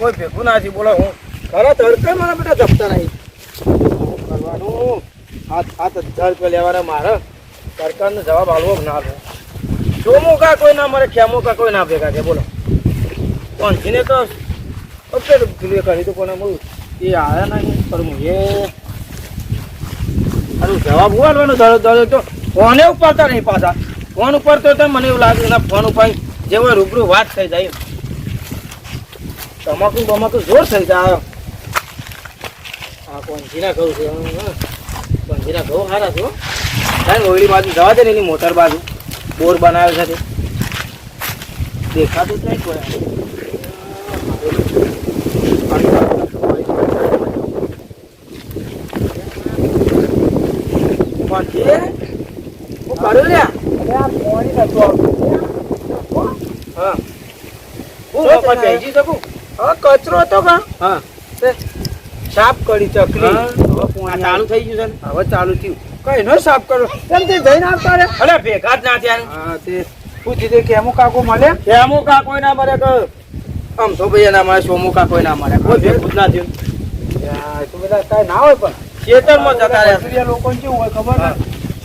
કોઈ ભેગું ના થયું બોલો હું ખરા તડકે મારા બેટા જપતા નહીં. કરવાનું? હાથ હાથ હજાર રૂપિયા લેવાના મારે. સરકારનો જવાબ આલવો ના આલવો? ચોમો કા કોઈ ના મરે ખેમો કા કોઈ ના ભેગા છે બોલો. પંચીને તો ઓકે પેલું કરી તો કોને હું એ આવ્યા ના પણ હું એ અરે જવાબ હું તો ફોને ઉપાડતા નહીં પાછા. ફોન ઉપર તો મને એવું લાગે ના ફોન ઉપર જેવો રૂબરૂ વાત થઈ જાય તમાકુ તમાકુ જોર થઈ જાય. આ કોંજીના ઘઉં છે કોંજીના ઘઉં સારા છો સાહેબ ઓઈલી બાજુ જવા દે ને એની મોટર બાજુ. બોર બનાવે છે દેખાતું જ નહીં કોઈ હું હા. બેસી શકું? કચરો હતો હા સાફ કરી ચકલી ચાલુ થઈ ગયું છે ને હવે ચાલુ થયું કઈ નો સાફ કરો કેમ તે જઈને આવતા રે અરે ભેગા જ ના થયા હા તે પૂછી દે કે અમુક કાકો મળે કે અમુક કોઈ ના મળે કે આમ તો ભાઈ ના મળે સોમુ કાકો ના મળે કોઈ ભેગું જ ના થયું તો બધા કાંઈ ના હોય પણ ખેતરમાં જતા રહ્યા લોકો લોકોને કેવું હોય ખબર હા.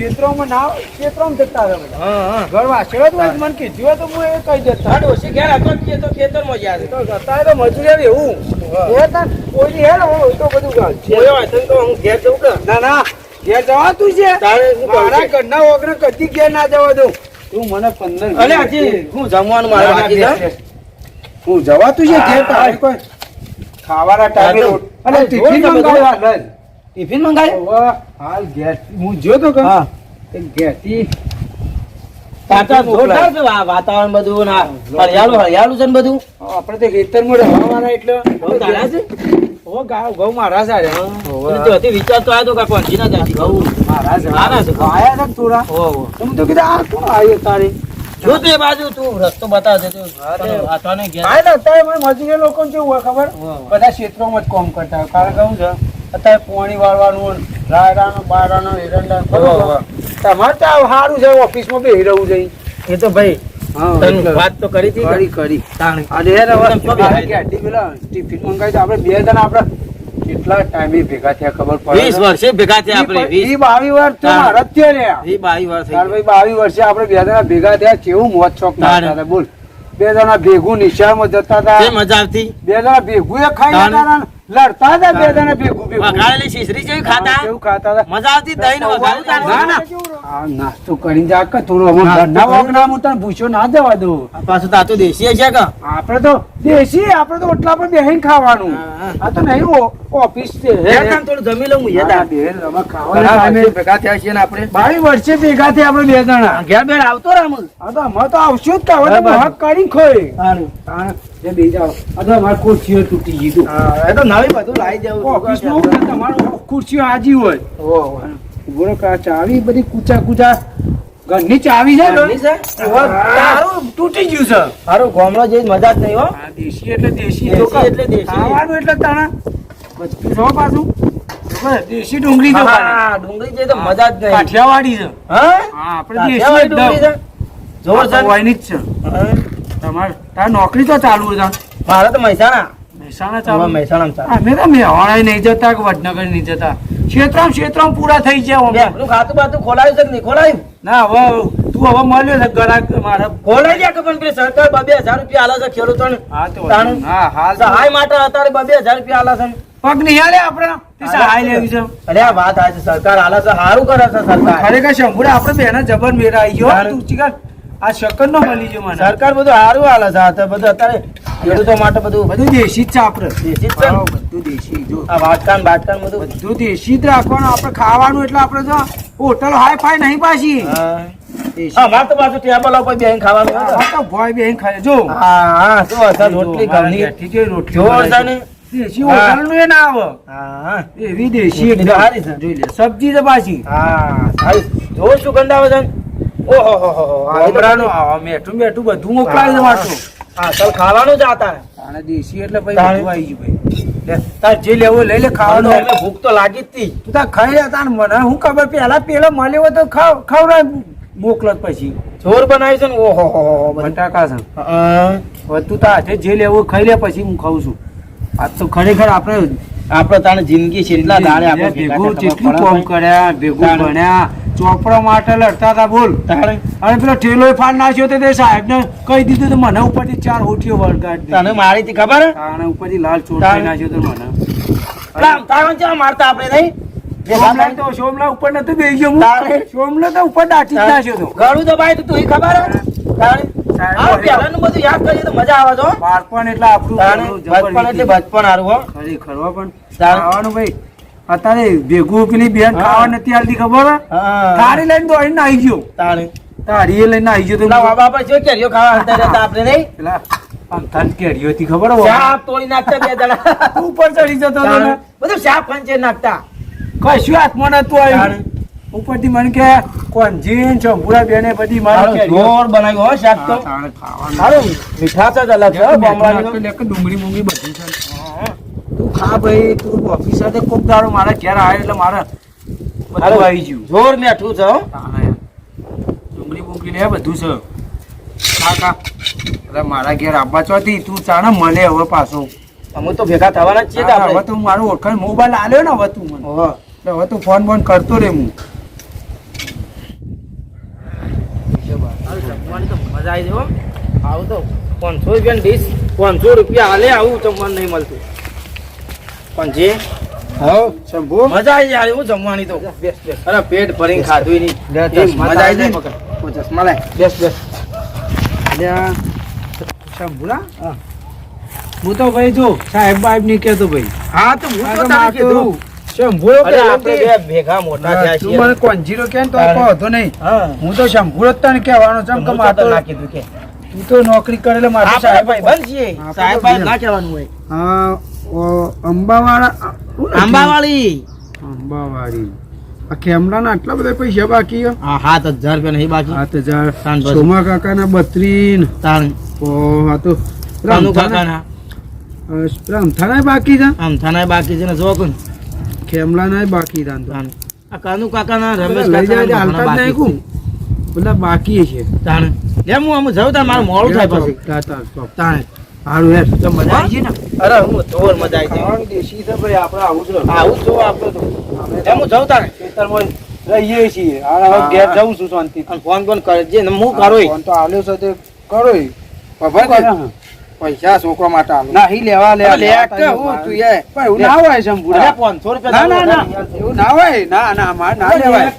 ને ક્ષેત્રોમાં ના ક્ષેત્રોમાં જતા રહે બધા. હા હા. ઘર વાસળો જ હોય મને કીધું હોય તો હું એ કહી દેતા. આ ડોશી ઘેર હતો જ તો ખેતરમાં ગયા તો જતા તો મજૂરિયા એવું. હા. એ હેર હોય તો બધું ગાલ છે જોયો તો હું ઘેર જવું કે? ના ના. ઘેર જવાતું છે. તારે શું કરવું મારા ઘરના ઓગણે કદી ઘેર ના જવા દઉં. તું મને પંદર અલે હજી હું જમવાનું મારે બાકી હું જવાતું છે ઘેર તો કોઈ? ખાવાના ટાઈમે ટિફિન. મંગાવ્યા. ટિફિન મંગાવ્યું હાલ ઘેર હું કે? હા. તે જોરદાર છે વા- વાતાવરણ બધું ના હરિયાળું હરિયાળું છે ને બધું? આપણે તો ખેતરમાં રહેવાના એટલે બહુ તાળા છે? ઓ ગા ઘઉં મારા સારે તો હતી વિચાર તો આવ્યો તો કે કોંજી ના જાતી મારા છે. મારા છે. આયા છે થોડા? હો હો હું તો કીધું આ કોણ તારે? જો તે બાજુ તું રસ્તો બતાવજે તો. વાતાને ના મને મજૂરી લોકો કેવું હોય ખબર? હો, હો. બધા ક્ષેત્રોમાં જ કામ કરતા કારણ કે શું છે અત્યારે પોણી વાળવાનું રાયડાનું બારાનું એરંડા. તમારે તો સારું છે ઓફિસમાં બી રહેવું જઈ એ તો ભાઈ વાત તો કરી હતી કરી કરી. ટિફિન મંગાવી તો આપણે બે જણા આપણે કેટલા ટાઈમે ભેગા થયા ખબર પડે વીસ વર્ષે ભેગા થયા આપણે વીસ. બાવી વર્ષ તો. મારા થયા. વીસ બાવીસ વર્ષ ભાઈ બાવી વર્ષે આપણે બે જણા ભેગા થયા કેવું મોત શોખ. હતા બોલ. બે જણા ભેગું નિશાળમાં જતા હતા. તે મજા આવતી? બે જણા ભેગું એ ખાઈ જતા હતા. લડતા હતા બે જણા ભેગું ભેગું. વઘારેલી શીશરી જેવી ખાતા? કેવું ખાતા હતા. મજા આવતી દહીં ને વઘારેલું ના ના. આ નાસ્તો કરીને જા કે થોડું નાસ્તો ઘરના વગના હું તને ભૂછો ના દેવા દઉં આ પાછું તાતું દેશી છે કે? આપણે તો દેશી આપણે તો ઓટલા પર બેહીને ખાવાનું. આ તો નહીં ઓફિસ છે. થોડું જમી લઉં હું યાદ. બેન, ખાવાના ભેગા થયા છીએ ને આપણે. બાવીસ વર્ષે ભેગા થયા આપણે બે જણા. ઘેર બેર આવતો રામ. આ તો અમે તો આવશું જ કાં, હવે તો બરાબર. હક કરીને ખોઈ. જે બે જાઓ. આ તો ખુરશીઓ તૂટી ગઈ એ તો નવી બધું લાવી દેવું ઓફિસમાં હું ખુરશીઓ હાજી હોય. ઊભો રહો ચાવી બધી કૂચા કૂચા ઘરની ચાવી છે? ને? ઘરની છે? હવે તારું તૂટી ગયું છે. હારું ગામડો જેવી મજા જ નહીં હો. દેશી એટલે દેશી દેશી જો કે એટલે દેશી. ખાવાનું એટલે તાણા. બચકું છો પાછું? દેશી ડુંગળી હા, તો મજા જ નહીં. કાઠિયાવાડી છે. હા? હા આપણે દેશી ડુંગળી છે? જોર છે આ ને? હોયની જ છે. તમારે નોકરી તો ચાલુ છે. મારે તો મહેસાણા. મહેસાણા હા, ચાલુ મહેસાણામાં ચાલે. અમે તો મેવાડા નહીં જતા કે વડનગર નહીં જતા. ક્ષેત્રમાં ક્ષેત્રમાં પૂરા થઈ ગયા. બેંકનું ખાતું બાતું ખોલાયું છે કે નહીં? ખોલાયું? ના હવે તું હવે મળ્યો છે ગ્રાહક મારા. ખોલાઈ ગયા કે પણ પેલી સરકાર બબે હજાર રૂપિયા આલા છે ખેડૂતોને? હા તો હા હાલ તો. સહાય માટે અત્યારે બબે હજાર રૂપિયા આલા છે પગ નહીં હાલે આપણે? સહાય લેવી છે. અરે આ વાત આ છે. સરકાર આલે છે. સારું કરે છે સરકાર. ખરેખર શંભુડા આપણે બેના જબર મેરા આવી ગયો. તું આ શકર નો મળી ગયો મને. સરકાર બધું સારું હાલ છે. આ તો બધું અત્યારે ખેડૂતો માટે બધું બધું દેશી જ છે આપણે. દેશી જ છે બધું દેશી જો. આ વાટકાન બાટકાન બધું? બધું દેશી જ રાખવાનું આપણે ખાવાનું એટલે આપણે જો હોટલ હાઈ ફાઈ નહીં પાછી. તો પાછું ટેબલ ઉપર બેહીને ખાવાનું હોય આ તો ભોય બેહીને ખાય. જો. હા હા શું હશે રોટલી ઘરની ઘરની જો રોટલી જોર ને દેશી હા. હોટલનું એ ના આવે. હા એવી દેશી રોટલી સારી છે. જોઈ લે સબ્જી છે પાછી. હા સારી જોર સુગંધ આવે છે મેઠું મેઠું બધું મોકલાવી દે હા ચાલ ખાવાનું જ આતા તાણે દેશી એટલે ભાઈ બધું આવી ગયું ભાઈ. તાર જે લેવું લઈ લે ખાવાનું. ખાવાનું એટલે ભૂખ તો લાગી જ તી. તું તાર ખાઈ લે તાર મને હું ખબર? પેલા પેલો મળ્યો તો ખાવ ખવડાવ મોકલો પછી. જોર બનાવી છે ને ઓહો હો હો હો. બટાકા છે હવે તું તાર જે લેવું ખાઈ લે પછી હું ખાઉં છું. આ તો ખરેખર આપણે આપણે તાણે જિંદગી છે એટલા દાડે આપણે ભેગા કેટલું કોમ કર્યા ભેગું ભણ્યા ચોપડા માટે લડતા હતા બોલ. અને પેલો ઠેલો ફાડ નાખ્યો તો તે સાહેબને કહી દીધું તો મને ઉપરથી ચાર હોઠીઓ વળગાડી તને મારી હતી ખબર? હે? ઉપરથી લાલ ચોટ નાખ્યો તો મને. પેલા અમથાવન મારતા આપણે નહીં? ભેગા સોમલા થઈને. તો સોમલા ઉપર નતો બેસી ગયો સોમલા તો ઉપર દાટી નાખ્યો તો. ગળું દબાય તો તું ખબર? હે? તાણે? સાહેબ, આ પહેલાનું બધું યાદ કરીએ તો મજા આવે છો બાળપણ એટલે આપણું બચપણ એટલે બચપણ હો. ખરેખર પણ ભાઈ. અત્યારે ભેગું પેલી બેન ખાવા નથી આવતી ખબર? તારી લઈને દોડીને આવી ગયો. તાણે. તારી લઈને આવી ગયો તો બાબા શું કેરીઓ ખાવા હતા રહેતા આપણે નહીં? પેલા આમ કેરીઓ હતી ખબર? તોડી નાખતા બે જણા. ઉપર ચડી જતો હતો ને. બધું શાપ ફંચે નાખતા. કશું હાથમાં નતું આવ્યું. ઉપરથી મને કે કોંજીન ચંપુરા બેને બધી મારો. જોર બનાવ્યું હો શાક તો. ખાવાનું. સારું જ અલગ છે ડુંગળી મુંગળી બધી છે. તું ખા ભાઈ તું ઓફિસ તો કોક દાડો મારા ઘેર આવ્યો એટલે મારે બધું આવી ગયું. જોર મેઠું છે હો. તાણે. ડુંગળી બુંગળી લે બધું છે. ખા એટલે મારા ઘેર આવવા ચોથી તું ચાણે મળે હવે પાછો. અમે તો ભેગા થવાના જ છીએ ને હા, હવે તું મારો ઓળખાણ મોબાઈલ આલ્યો ને હવે તું મને. એટલે હવે તું ફોન બોન કરતો રે હું. તો મજા આવી હો. આવું તો પાંચસો રૂપિયાની ડીશ પાંચસો રૂપિયા હાલે આવું જમવાનું નહીં મળતું. પણ જે હા શંભુ? મજા આવી જાય એવું જમવાની તો. અરે પેટ ભરીને ખાધું નહીં. મજા આવી જાય પકડ. ને. ચશ્મા લાય. બેસ બેસ. શંભુ શંભુરા હું. તો ભાઈ જો સાહેબ બાહેબ નહીં કેતો ભાઈ. હા તો હું તો તો તને માર તો કીધું. શંભુ અરે આપણે ભેગા મોટા થયા છીએ. મને કોંજીરો કે ને તો તારે. નહીં. હું. તો શંભુ જ તને કહેવાનો છે હું કે તો તો ના કીધું કે. તું તો નોકરી કરે એટલે મારે સાહેબ છીએ. સાહેબ ભાઈ ના કહેવાનું હોય. હા. અંબાવાળા અંબાવાળી. આ ખેમલાના આટલા બધા પૈસા બાકી સાત હજાર રૂપિયા નહીં બાકી. સાત હજાર. સોમા કાકાના બત્રીન તાણ. ઓ તો કાકાના. રામથાના બાકી છે? આમ બાકી છે ને જો કોણ? ખેમલાના બાકી. તાણ. આ કાનુ કાકાના રમેશ હાલતા જ નહીં બાકી કું પેલા બાકી છે. તાણ. લે હું આમ જાઉં તાર મારું મોડું થાય પછી. તાણ. હારું હેર તો મજા આવી છે ને? અરે હું જોર મજા આવી જાય દેશી છે ભાઈ આપણે આવું છે આવું જ જોવો આપણે તો. એમ હું જાઉં તારે? ખેતરમાં રહીએ છીએ. આ હવે ઘેર જવું છું શાંતિ ફોન ફોન કરજે ને હું કરો ફોન તો આલ્યો છે તે કરો ખબર પૈસા છોકરા માટે આલો. નહીં લેવા લેવા લે કે હું તું એ. પણ એવું ના હોય અરે શંભુરા પાંચસો ના ના ના. એવું ના હોય. ના ના મારે ના લેવાય.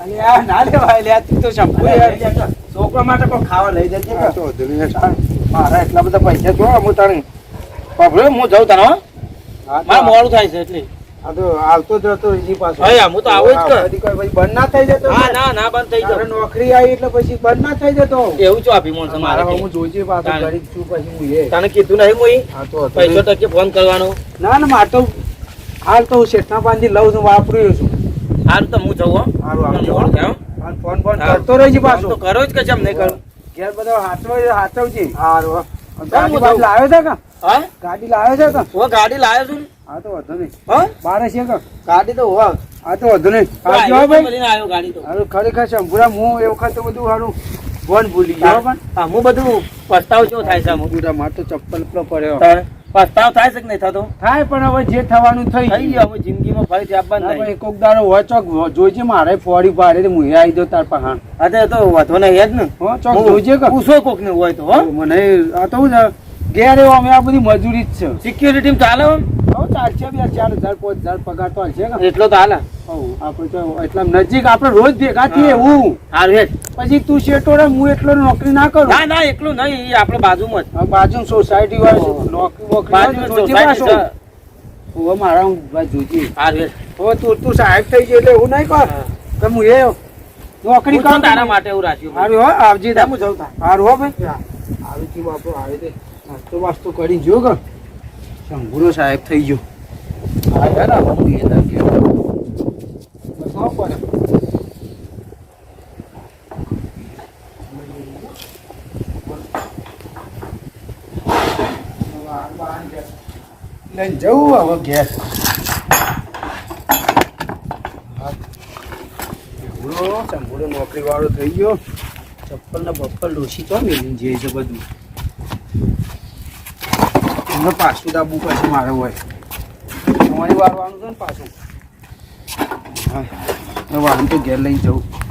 અરે આ ના લેવાય. લે તું તો શંભુ યાર. છોકરા માટે પણ ખાવા લઈ જજે તો. મારા એટલા બધા પૈસા જો હું તારે પકડ્યો હું જાઉં તારે મારે મોડું થાય છે એટલે. આ તો આવતો જતો એની પાસે. હા, હું તો આવું જ કર. બંધ ના થઈ જતો હા ના? ના બંધ થઈ તારે નોકરી આવી એટલે પછી બંધ ના થઈ જતો? એવું છો આપી મોન મારા હું જોઈજે પાછો ગરીબ છું પછી હું એ. તને કીધું નહીં મોઈ? હા તો પૈસો. ટકે ફોન કરવાનો. ના ના મારે તો હાલ તો હું શેઠના લઉં છું વાપરું છું. હાલ તો હું જઉં હો. હારું થાય ફોન ફોન. કરતો રહેજે પાછો. તો કરો જ કે કેમ નહીં કરું. ઘેર બધો હારું ગાડી હું. લાવ્યો છે કે? હા? ગાડી લાવ્યો છે કે? હું ગાડી લાવ્યો છું ને. હા તો વાંધો નહીં. હા? બારે છે કે? ગાડી તો હોવા. હા તો વાંધો નહીં. તો આવજો હો હાઈવે પર ભાઈ આવ્યો ગાડી તો. હારું ખરેખર શંભુરા હું એ વખત બધું હારું ફોન ભૂલી ગયો પણ હા હું બધું પસ્તાવ કેવો થાય છે માર તો ચપ્પલ પેલો પડ્યો. પસ્તાવ થાય છે કે નહીં થતો? થાય પણ હવે જે થવાનું થઈ થઈ ગયું. હવે જિંદગીમાં ફરીથી આપવાનું નહીં. કોક દાડો હોય ચોક જોઈજે મારે ફોડી પાડે તો હું આવી દઉં તાર પહાણ. અરે તો વાંધો નહીં જ ને. ચોક જોઈજે પૂછો કોક ને હોય તો હો. મને આ તો હું ગેરે ઘેર એવો અમે આ બધી મજૂરી જ છે. સિક્યુરિટી ચાલે? હો. ચાલશે બે ચાર હજાર પાંચ હજાર પગાર તો હાલશે એટલો તો હાલે. આપણે તો એટલા નજીક આપણે રોજ ભેગા થઈએ એવું. હારું પછી તું શેટોડે હું એટલો નોકરી ના કરું. ના ના એકલું નહીં આપણે બાજુમાં જ. બાજુ સોસાયટી નોકરી હોય તો મારા હું જોજી. હારું. હવે તું તું સાહેબ થઈ ગયો એટલે હું નહીં કર. તો હું એ નોકરી કરું તારા માટે એવું રાખ્યું. સારું હો આવજી હું જાઉં. સારું હો ભાઈ. આવી થયું બાપુ આવી તે નાસ્તો વાસ્તો કરી જો કે. શંભુરો સાહેબ થઈ ગયો. હા યાર હું એ પડે. લઈને જવું હવે ગેસ શંભુરો શંભુરો નોકરી વાળો થઈ ગયો. ચપ્પલ ને બપ્પલ ડોસી તો મેલી જે છે બધું. એમને પાછું દાબવું પડશે મારે હોય. તમારી વારવાનું છે ને પાછું. હા હવે વાહન તો ઘેર લઈ જવું